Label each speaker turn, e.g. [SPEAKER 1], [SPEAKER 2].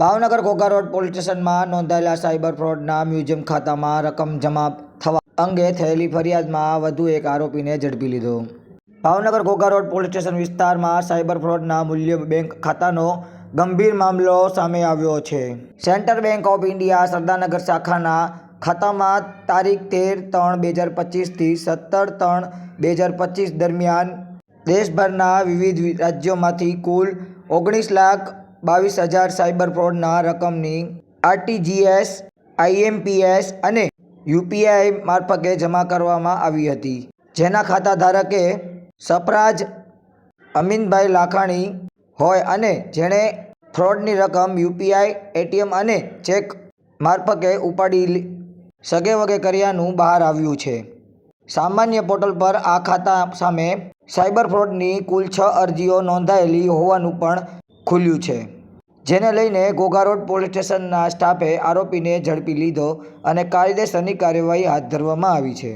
[SPEAKER 1] Bhavnagar Ghogha road police સ્ટેશનમાં નોંધાયેલા cyber ફ્રોડના museum ખાતામાં રકમ જમા થવા અંગે થયેલી ફરિયાદમાં વધુ એક આરોપીને ઝડપી લીધો. Bhavnagar Ghogha road police station વિસ્તારમાં સાયબર ફ્રોડના મૂલ્ય બેંક ખાતાનો ગંભીર મામલો સામે આવ્યો છે. Central bank of India Sardarnagar શાખાના ખાતામાં તારીખ તેર ત્રણ બે હજાર પચીસથી સત્તર ત્રણ બે હજાર પચીસ દરમિયાન દેશભરના વિવિધ રાજ્યોમાંથી કુલ ઓગણીસ લાખ બાવીસ હજાર સાયબર ફ્રોડના રકમની આરટીજીએસ, આઈએમપીએસ અને યુપીઆઈ મારફતે જમા કરવામાં આવી હતી. જેના ખાતા ધારકે સફરાજ અમીનભાઈ લાખાણી હોય અને જેણે ફ્રોડની રકમ યુપીઆઈ, એટીએમ અને ચેક મારફતે ઉપાડી સગે વગે કર્યાનું બહાર આવ્યું છે. સામાન્ય પોર્ટલ પર આ ખાતા સામે સાયબર ફ્રોડની કુલ છ અરજીઓ નોંધાયેલી હોવાનું પણ ખુલ્યું છે. જેને લઈને ઘોઘા પોલીસ સ્ટેશનના સ્ટાફે આરોપીને ઝડપી લીધો અને કાયદેસરની કાર્યવાહી હાથ ધરવામાં આવી છે.